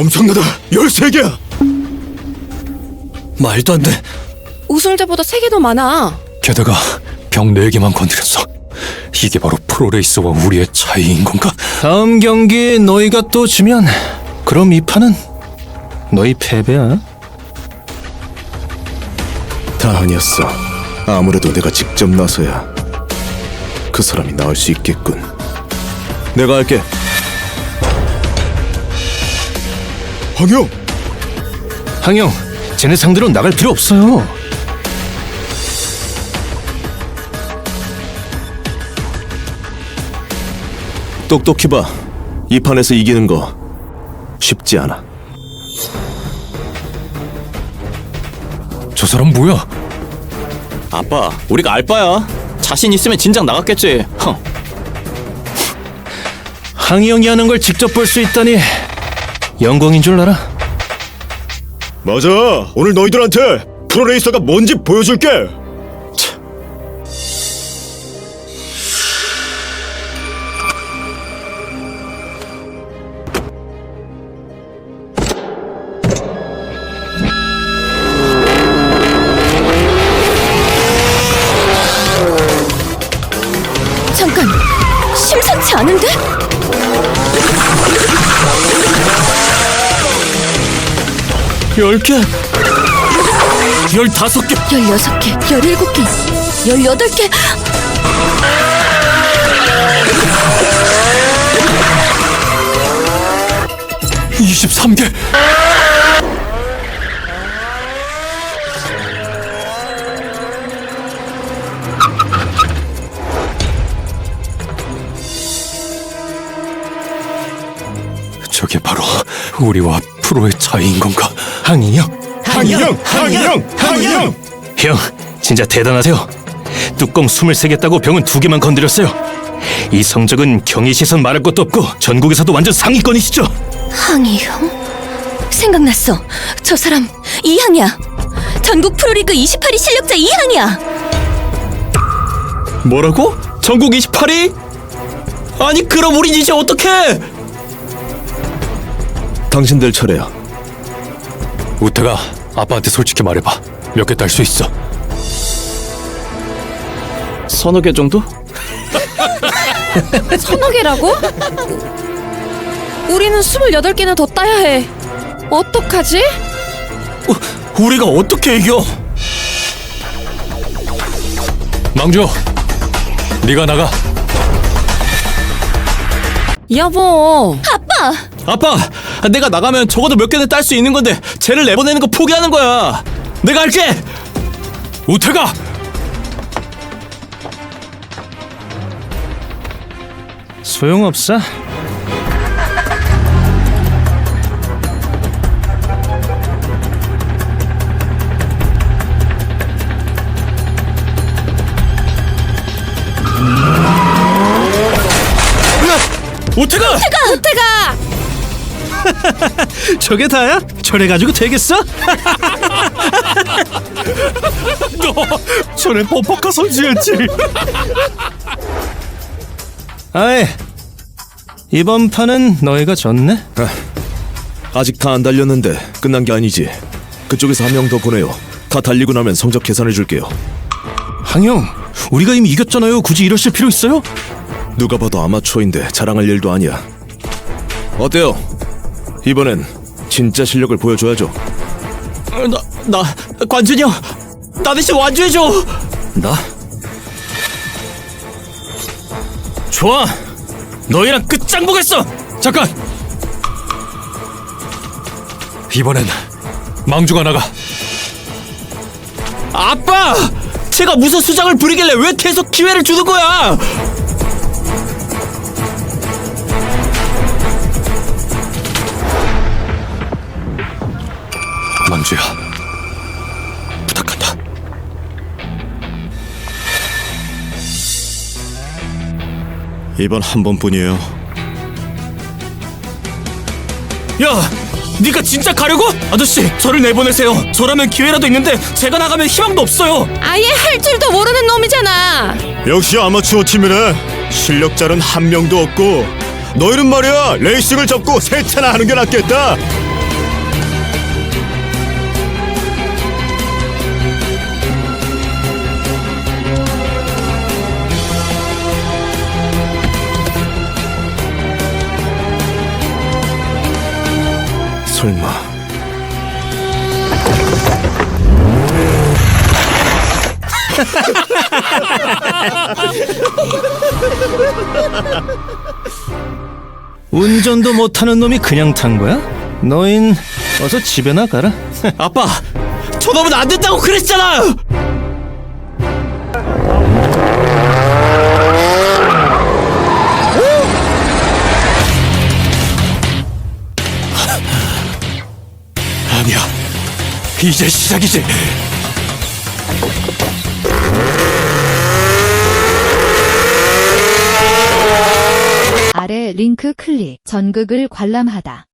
엄청나다 13개야 말도 안 돼. 우승자보다 세 개 더 많아. 게다가 병 4개만 건드렸어. 이게 바로 프로레이서와 우리의 차이인 건가? 다음 경기 너희가 또 지면 그럼 이 판은 너희 패배야. 다 아니었어 아무래도 내가 직접 나서야 그 사람이 나을 수 있겠군 내가 할게 황영 항영, 쟤네 상대로 나갈 필요 없어요. 똑똑히 봐. 이 판에서 이기는 거 쉽지 않아. 저 사람 뭐야? 아빠, 우리가 알바야. 자신 있으면 진작 나갔겠지. 헝. 항영이 하는 걸 직접 볼 수 있다니 영광인 줄 알아. 맞아. 오늘 너희들한테 프로레이서가 뭔지 보여줄게. 열 개, 열다섯 개. 16개, 17개, 18개. 이십삼 개 저게 바로 우리와 프로의 차이인 건가? 항이요? 항영, 항영, 항영. 형, 진짜 대단하세요. 뚜껑 23개 따고 병은 두 개만 건드렸어요. 이 성적은 경희 시선 말할 것도 없고 전국에서도 완전 상위권이시죠? 항이형? 생각났어. 저 사람 이항이야. 전국 프로리그 28위 실력자 이항이야. 뭐라고? 전국 28위? 아니 그럼 우린 이제 어떡해? 당신들 차례야. 우태가 아빠한테 솔직히 말해봐. 몇 개 딸 수 있어? 서너 개 정도? 서너 개라고? 우리는 28개나 더 따야 해. 어떡하지? 우리가 어떻게 이겨? 망조, 네가 나가. 여보. 아빠, 내가 나가면 적어도 몇 개는 딸 수 있는 건데 쟤를 내보내는 거 포기하는 거야. 내가 할게. 우태가 소용없어. 우태가! 우태가! 저게 다야? 저래 가지고 되겠어? 너 전에 뽀뽀카 선수였지. 아이 이번 판은 너희가 졌네. 아직 다 안 달렸는데 끝난 게 아니지. 그쪽에서 한 명 더 보내요. 다 달리고 나면 성적 계산해 줄게요. 항영, 우리가 이미 이겼잖아요. 굳이 이러실 필요 있어요? 누가 봐도 아마추어인데 자랑할 일도 아니야. 어때요? 이번엔 진짜 실력을 보여줘야죠. 어, 나, 나, 관준이 형, 나 대신 완주해줘. 나? 좋아. 너희랑 끝장 보겠어. 잠깐. 이번엔 망주가 나가. 아빠! 제가 무슨 수작을 부리길래 왜 계속 기회를 주는 거야? 망주야. 부탁한다. 이번 한 번뿐이에요. 야, 네가 진짜 가려고? 아저씨, 저를 내보내세요. 저라면 기회라도 있는데 제가 나가면 희망도 없어요. 아예 할 줄도 모르는 놈이잖아. 역시 아마추어 팀이네. 실력자는 한 명도 없고 너희는 말이야 레이싱을 접고 세차나 하는 게 낫겠다. 설마 운전도 못하는 놈이 그냥 탄 거야? 너흰 어서 집에 나 가라. 아빠, 저놈은 안 된다고 그랬잖아요. 이제 시작이지. 아래 링크 클릭 전극을 관람하다.